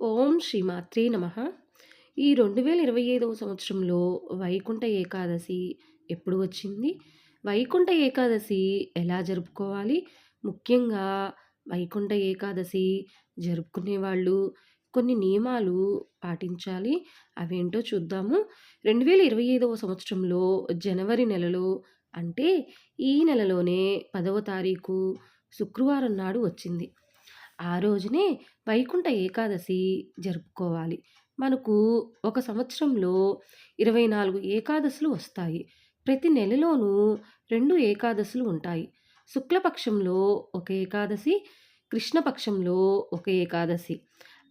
ఓం శ్రీమాత్రే నమ. ఈ రెండు వేల ఇరవై ఐదవ సంవత్సరంలో వైకుంఠ ఏకాదశి ఎప్పుడు వచ్చింది? వైకుంఠ ఏకాదశి ఎలా జరుపుకోవాలి? ముఖ్యంగా వైకుంఠ ఏకాదశి జరుపుకునే వాళ్ళు కొన్ని నియమాలు పాటించాలి. అవేంటో చూద్దాము. రెండు వేల ఇరవై ఐదవ సంవత్సరంలో జనవరి నెలలో అంటే ఈ నెలలోనే పదవ తారీఖు శుక్రవారం నాడు వచ్చింది. ఆ రోజునే వైకుంఠ ఏకాదశి జరుపుకోవాలి. మనకు ఒక సంవత్సరంలో ఇరవై నాలుగు ఏకాదశులు వస్తాయి. ప్రతి నెలలోనూ రెండు ఏకాదశులు ఉంటాయి. శుక్లపక్షంలో ఒక ఏకాదశి కృష్ణపక్షంలో ఒక ఏకాదశి.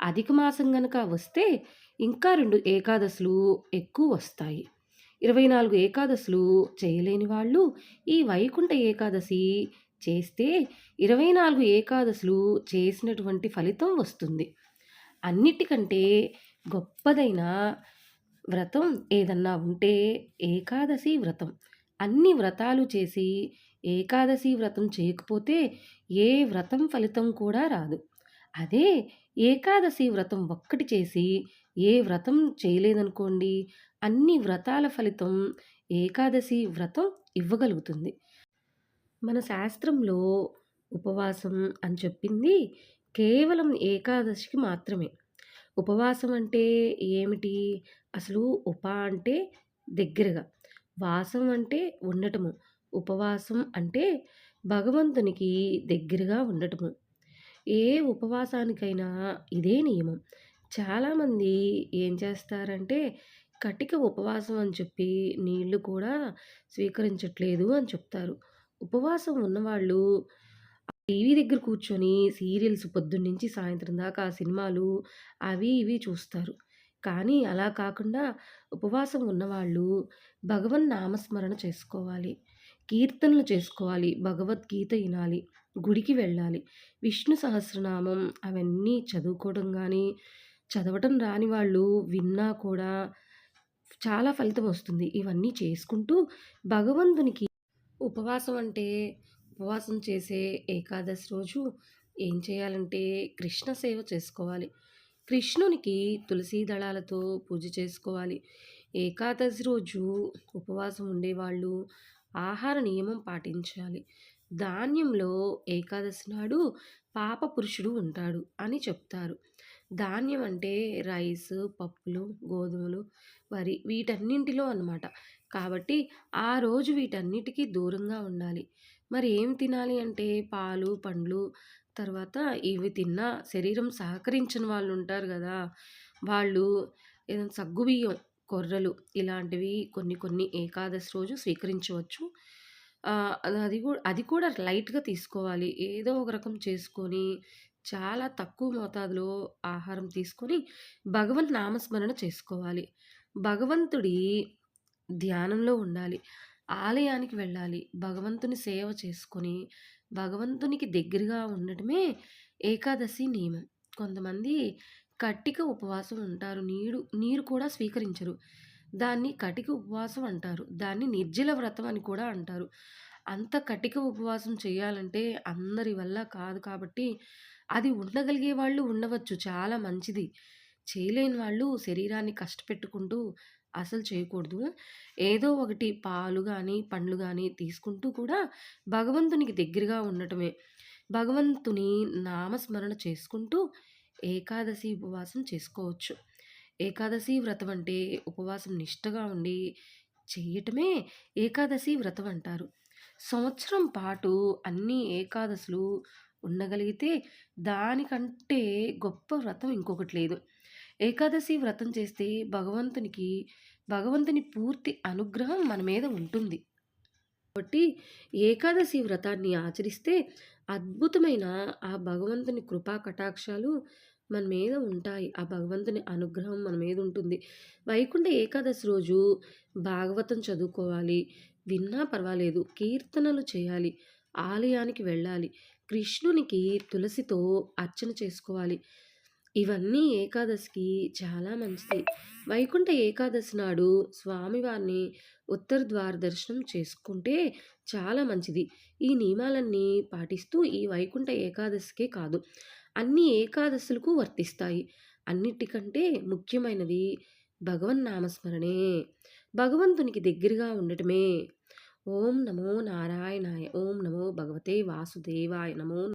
అధిక మాసం గనక వస్తే ఇంకా రెండు ఏకాదశులు ఎక్కువ వస్తాయి. ఇరవై నాలుగు ఏకాదశులు చేయలేని వాళ్ళు ఈ వైకుంఠ ఏకాదశి చేస్తే ఇరవై నాలుగు ఏకాదశులు చేసినటువంటి ఫలితం వస్తుంది. అన్నిటికంటే గొప్పదైన వ్రతం ఏదన్నా ఉంటే ఏకాదశి వ్రతం. అన్ని వ్రతాలు చేసి ఏకాదశి వ్రతం చేయకపోతే ఏ వ్రతం ఫలితం కూడా రాదు. అదే ఏకాదశి వ్రతం ఒక్కటి చేసి ఏ వ్రతం చేయలేదనుకోండి అన్ని వ్రతాల ఫలితం ఏకాదశి వ్రతం ఇవ్వగలుగుతుంది. మన శాస్త్రంలో ఉపవాసం అని చెప్పింది కేవలం ఏకాదశికి మాత్రమే. ఉపవాసం అంటే ఏమిటి? అసలు ఉప అంటే దగ్గరగా. వాసం అంటే ఉండటము. ఉపవాసం అంటే భగవంతునికి దగ్గరగా ఉండటము. ఏ ఉపవాసానికైనా ఇదే నియమం. చాలామంది ఏం చేస్తారంటే కటిక ఉపవాసం అని చెప్పి నీళ్ళు కూడా స్వీకరించట్లేదు అని చెప్తారు. ఉపవాసం ఉన్నవాళ్ళు టీవీ దగ్గర కూర్చొని సీరియల్స్ పొద్దున్నుంచి సాయంత్రం దాకా ఆ సినిమాలు అవి ఇవి చూస్తారు. కానీ అలా కాకుండా ఉపవాసం ఉన్నవాళ్ళు భగవన్ నామస్మరణ చేసుకోవాలి. కీర్తనలు చేసుకోవాలి. భగవద్గీత వినాలి. గుడికి వెళ్ళాలి. విష్ణు సహస్రనామం అవన్నీ చదువుకోవడం కానీ చదవటం రాని వాళ్ళు విన్నా కూడా చాలా ఫలితం వస్తుంది. ఇవన్నీ చేసుకుంటూ భగవంతునికి ఉపవాసం అంటే ఉపవాసం చేసే ఏకాదశి రోజు ఏం చేయాలంటే కృష్ణ సేవ చేసుకోవాలి. కృష్ణునికి తులసి దళాలతో పూజ చేసుకోవాలి. ఏకాదశి రోజు ఉపవాసం ఉండేవాళ్ళు ఆహార నియమం పాటించాలి. ధాన్యంలో ఏకాదశి నాడు పాప పురుషుడు ఉంటాడు అని చెప్తారు. ధాన్యం అంటే రైస్ పప్పులు గోధుమలు వరి వీటన్నింటిలో అనమాట కాబట్టి ఆ రోజు వీటన్నిటికీ దూరంగా ఉండాలి. మరి ఏం తినాలి అంటే పాలు పండ్లు తర్వాత ఇవి తిన్నా శరీరం సహకరించిన వాళ్ళు ఉంటారు కదా వాళ్ళు ఏదైనా సగ్గుబియ్యం కొర్రలు ఇలాంటివి కొన్ని కొన్ని ఏకాదశి రోజు స్వీకరించవచ్చు. అది కూడా అది కూడా లైట్గా తీసుకోవాలి. ఏదో ఒక రకం చేసుకొని చాలా తక్కువ మోతాదులో ఆహారం తీసుకొని భగవంతు నామస్మరణ చేసుకోవాలి. భగవంతుడి ధ్యానంలో ఉండాలి. ఆలయానికి వెళ్ళాలి. భగవంతుని సేవ చేసుకొని భగవంతునికి దగ్గరగా ఉండటమే ఏకాదశి నియమం. కొంతమంది కట్టిక ఉపవాసం ఉంటారు. నీరు నీరు కూడా స్వీకరించరు. దాన్ని కటిక ఉపవాసం అంటారు. దాన్ని నిర్జల వ్రతం అని కూడా అంటారు. అంత కటిక ఉపవాసం చేయాలంటే అందరి వల్ల కాదు కాబట్టి అది ఉండగలిగే వాళ్ళు ఉండవచ్చు. చాలా మంచిది. చేయలేని వాళ్ళు శరీరాన్ని కష్టపెట్టుకుంటూ అసలు చేయకూడదు. ఏదో ఒకటి పాలు కానీ పండ్లు కానీ తీసుకుంటూ కూడా భగవంతునికి దగ్గరగా ఉండటమే. భగవంతుని నామస్మరణ చేసుకుంటూ ఏకాదశి ఉపవాసం చేసుకోవచ్చు. ఏకాదశి వ్రతం అంటే ఉపవాసం నిష్టగా ఉండి చేయటమే ఏకాదశి వ్రతం అంటారు. సంవత్సరం పాటు అన్ని ఏకాదశులు ఉండగలిగితే దానికంటే గొప్ప వ్రతం ఇంకొకటి లేదు. ఏకాదశి వ్రతం చేస్తే భగవంతునికి భగవంతుని పూర్తి అనుగ్రహం మన మీద ఉంటుంది. కాబట్టి ఏకాదశి వ్రతాన్ని ఆచరిస్తే అద్భుతమైన ఆ భగవంతుని కృపా కటాక్షాలు మన మీద ఉంటాయి. ఆ భగవంతుని అనుగ్రహం మన మీద ఉంటుంది. వైకుంఠ ఏకాదశి రోజు భాగవతం చదువుకోవాలి. విన్నా పర్వాలేదు. కీర్తనలు చేయాలి. ఆలయానికి వెళ్ళాలి. కృష్ణునికి తులసితో అర్చన చేసుకోవాలి. ఇవన్నీ ఏకాదశికి చాలా మంచిది. వైకుంఠ ఏకాదశి నాడు స్వామివారిని ఉత్తర ద్వార దర్శనం చేసుకుంటే చాలా మంచిది. ఈ నియమాలన్నీ పాటిస్తూ ఈ వైకుంఠ ఏకాదశికే కాదు అన్ని ఏకాదశులకు వర్తిస్తాయి. అన్నిటికంటే ముఖ్యమైనది భగవన్ నామస్మరణే భగవంతునికి దగ్గరగా ఉండటమే ఓం నమో నారాయణాయ ఓం నమో భగవతే వాసుదేవాయ నమో